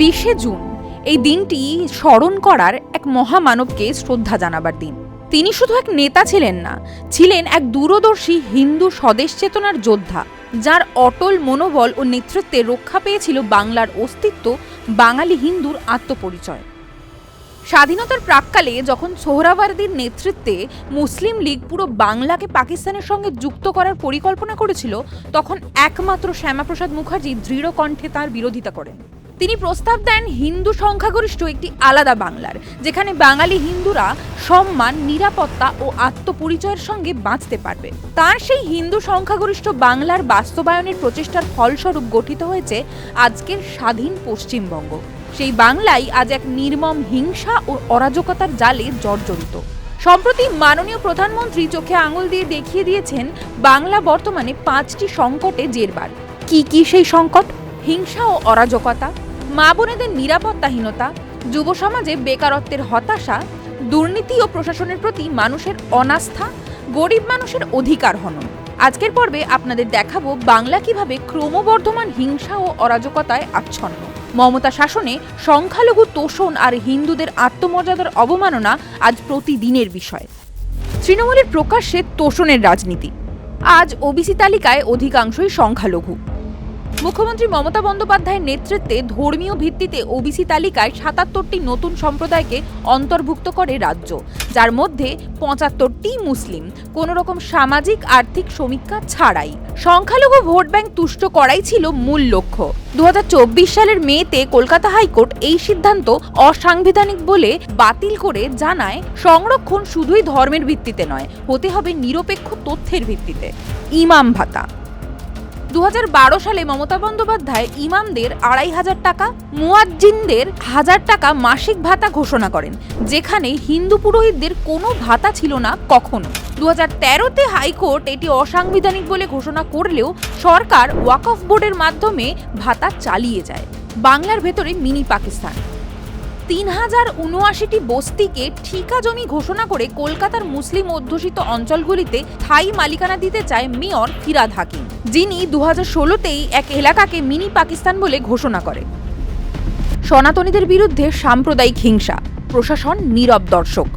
বিশে জুন। এই দিনটি স্মরণ করার এক মহামানবকে শ্রদ্ধা জানাবার দিন। তিনি শুধু এক নেতা ছিলেন না, ছিলেন এক দূরদর্শী হিন্দু স্বদেশ চেতনার যোদ্ধা, যার অটল মনোবল ও নেতৃত্বে রক্ষা পেয়েছিল বাংলার অস্তিত্ব, বাঙালি হিন্দুর আত্মপরিচয়। স্বাধীনতার প্রাককালে যখন সোহরাওয়ার্দীর নেতৃত্বে মুসলিম লীগ পুরো বাংলাকে পাকিস্তানের সঙ্গে যুক্ত করার পরিকল্পনা করেছিল, তখন একমাত্র শ্যামাপ্রসাদ মুখার্জি দৃঢ় কণ্ঠে তার বিরোধিতা করেন। তিনি প্রস্তাব দেন হিন্দু সংখ্যাগরিষ্ঠ একটি আলাদা বাংলার, যেখানে বাঙালি হিন্দুরা সম্মান, নিরাপত্তা ও আত্মপরিচয়ের সঙ্গে বাঁচতে পারবে। তার সেই হিন্দু সংখ্যাগরিষ্ঠ বাংলার বাস্তবায়নের প্রচেষ্টার ফলস্বরূপ গঠিত হয়েছে আজকের স্বাধীন পশ্চিমবঙ্গ। সেই বাংলাই আজ এক নির্মম হিংসা ও অরাজকতার জালে জর্জরিত। সম্প্রতি মাননীয় প্রধানমন্ত্রী চোখে আঙুল দিয়ে দেখিয়ে দিয়েছেন বাংলা বর্তমানে পাঁচটি সংকটে জেরবার। কি কি সেই সংকট? হিংসা ও অরাজকতা। মা বোনেদের নিরাপত্তাহীনতা, যুব সমাজে বেকারত্বের হতাশা, দুর্নীতি ও প্রশাসনের প্রতি মানুষের অনাস্থা, গরিব মানুষের অধিকার হনন। আজকের পর্বে আপনাদের দেখাবো বাংলা কীভাবে ক্রমবর্ধমান হিংসা ও অরাজকতায় আচ্ছন্ন। মমতা শাসনে সংখ্যালঘু তোষণ আর হিন্দুদের আত্মমর্যাদার অবমাননা আজ প্রতিদিনের বিষয়। তৃণমূলের প্রকাশ্যে তোষণের রাজনীতি। আজ ওবিসি তালিকায় অধিকাংশই সংখ্যালঘু। মুখ্যমন্ত্রী মমতা বন্দ্যোপাধ্যায়ের নেতৃত্বে ধর্মীয় ভিত্তিতে ওবিসি তালিকায় সাতাত্তরটি নতুন সম্প্রদায়কে অন্তর্ভুক্ত করে রাজ্য। যার মধ্যে পঁচাত্তরটি মুসলিম। কোনো রকম সামাজিক, আর্থিক সমীক্ষা ছাড়াই। সংখ্যালঘু ভোট ব্যাংক তুষ্ট করাই ছিল মূল লক্ষ্য। দু হাজার চব্বিশ সালের মেতে কলকাতা হাইকোর্ট এই সিদ্ধান্ত অসাংবিধানিক বলে বাতিল করে জানায়, সংরক্ষণ শুধুই ধর্মের ভিত্তিতে নয়, হতে হবে নিরপেক্ষ তথ্যের ভিত্তিতে। ইমাম ভাতা দু হাজার বারো সালে মমতা বন্দ্যোপাধ্যায় ইমামদের আড়াই হাজার টাকা, মুয়াজ্জিনদের হাজার টাকা মাসিক ভাতা ঘোষণা করেন, যেখানে হিন্দু পুরোহিতদের কোনো ভাতা ছিল না কখনো। দু হাজার তেরোতে হাইকোর্ট এটি অসাংবিধানিক বলে ঘোষণা করলেও সরকার ওয়াকফ বোর্ডের মাধ্যমে ভাতা চালিয়ে যায়। বাংলার ভেতরে মিনি পাকিস্তান। তিন হাজার উনআশিটি বস্তিকে ঠিকা জমি ঘোষণা করে কলকাতার মুসলিম অধ্যুষিত অঞ্চলগুলিতে স্থায়ী মালিকানা দিতে চায় মেয়র ফিরাদ হাকিম, যিনি দু হাজার ষোলোতেই এক এলাকাকে মিনি পাকিস্তান বলে ঘোষণা করে। সনাতনীদের বিরুদ্ধে সাম্প্রদায়িক হিংসা, প্রশাসন নীরব দর্শক।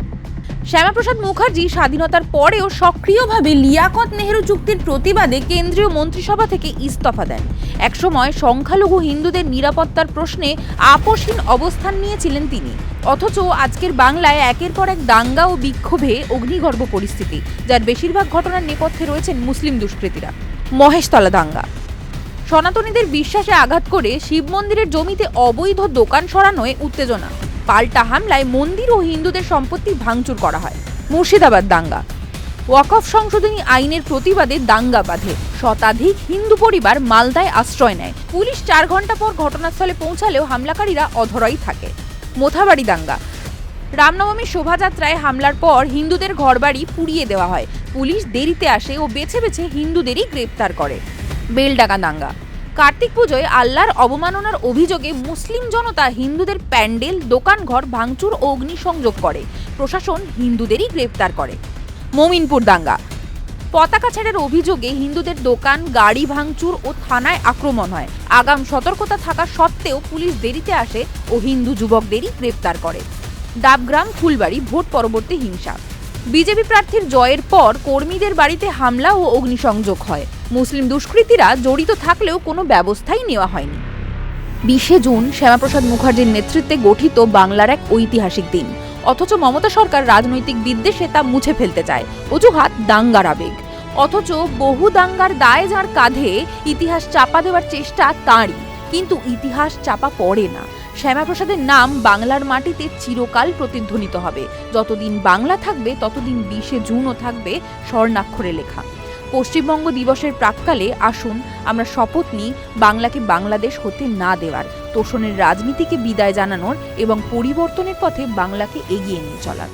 শ্যামাপ্রসাদ মুখার্জি স্বাধীনতার পরেও সক্রিয়ভাবে লিয়াকত নেহেরু চুক্তির প্রতিবাদে কেন্দ্রীয় মন্ত্রিসভা থেকে ইস্তফা দেন। একসময় সংখ্যালঘু হিন্দুদের নিরাপত্তার প্রশ্নে আপোষহীন অবস্থান নিয়েছিলেন তিনি। অথচ আজকের বাংলায় একের পর এক দাঙ্গা ও বিক্ষোভে অগ্নিগর্ভ পরিস্থিতি, যার বেশিরভাগ ঘটনার নেপথ্যে রয়েছেন মুসলিম দুষ্কৃতীরা। মহেশতলা দাঙ্গা। সনাতনীদের বিশ্বাসে আঘাত করে শিব মন্দিরের জমিতে অবৈধ দোকান সরানোয় উত্তেজনা। পাল্টা হামলায় মন্দির ও হিন্দুদের সম্পত্তি ভাঙচুর করা হয়। মুর্শিদাবাদ দাঙ্গা। ওয়াকফ সংশোধনী আইনের প্রতিবাদে দাঙ্গা বাঁধে। শতাধিক হিন্দু পরিবার মালদায় আশ্রয় নেয়। পুলিশ চার ঘণ্টা পর ঘটনাস্থলে পৌঁছালেও হামলাকারীরা অধরাই থাকে। মোথাবাড়ি দাঙ্গা। রামনবমীর শোভাযাত্রায় হামলার পর হিন্দুদের ঘরবাড়ি পুড়িয়ে দেওয়া হয়। পুলিশ দেরিতে আসে ও বেছে বেছে হিন্দুদেরই গ্রেপ্তার করে। বেলডাকা দাঙ্গা। কার্তিক পুজোয় আল্লাহর অবমাননার অভিযোগে মুসলিম জনতা হিন্দুদের প্যান্ডেল, দোকানঘর, ভাঙচুর ও অগ্নিসংযোগ করে। প্রশাসন হিন্দুদেরই গ্রেপ্তার করে। মমিনপুর দাঙ্গা। পতাকা ছেড়ার অভিযোগে হিন্দুদের দোকান, গাড়ি ভাঙচুর ও থানায় আক্রমণ হয়। আগাম সতর্কতা থাকা সত্ত্বেও পুলিশ দেরিতে আসে ও হিন্দু যুবকদেরই গ্রেপ্তার করে। ডাবগ্রাম, ফুলবাড়ি, ভোট পরবর্তী হিংসা। বিজেপি প্রার্থীর জয়ের পর কর্মীদের বাড়িতে হামলা ও অগ্নিসংযোগ হয়। মুসলিম দুষ্কৃতীরা জড়িত থাকলেও কোনো ব্যবস্থাই নেওয়া হয়নি। বিশে জুন শ্যামাপ্রসাদ মুখার্জির নেতৃত্বে গঠিত বাংলার এক ঐতিহাসিক দিন। অথচ মমতা সরকার রাজনৈতিক বিদ্বেষে তা মুছে ফেলতে চায়। অজুহাত দাঙ্গার আবেগ। অথচ বহু দাঙ্গার দায় যার কাঁধে ইতিহাস চাপা দেওয়ার চেষ্টা তাঁরই। কিন্তু ইতিহাস চাপা পড়ে না। শ্যামাপ্রসাদের নাম বাংলার মাটিতে চিরকাল প্রতিধ্বনিত হবে। যতদিন বাংলা থাকবে, ততদিন বিশে জুনও থাকবে স্বর্ণাক্ষরে লেখা। পশ্চিমবঙ্গ দিবসের প্রাককালে আসুন আমরা শপথ নিই বাংলাকে বাংলাদেশ হতে না দেওয়ার, তোষণের রাজনীতিকে বিদায় জানানোর এবং পরিবর্তনের পথে বাংলাকে এগিয়ে নিয়ে চলার।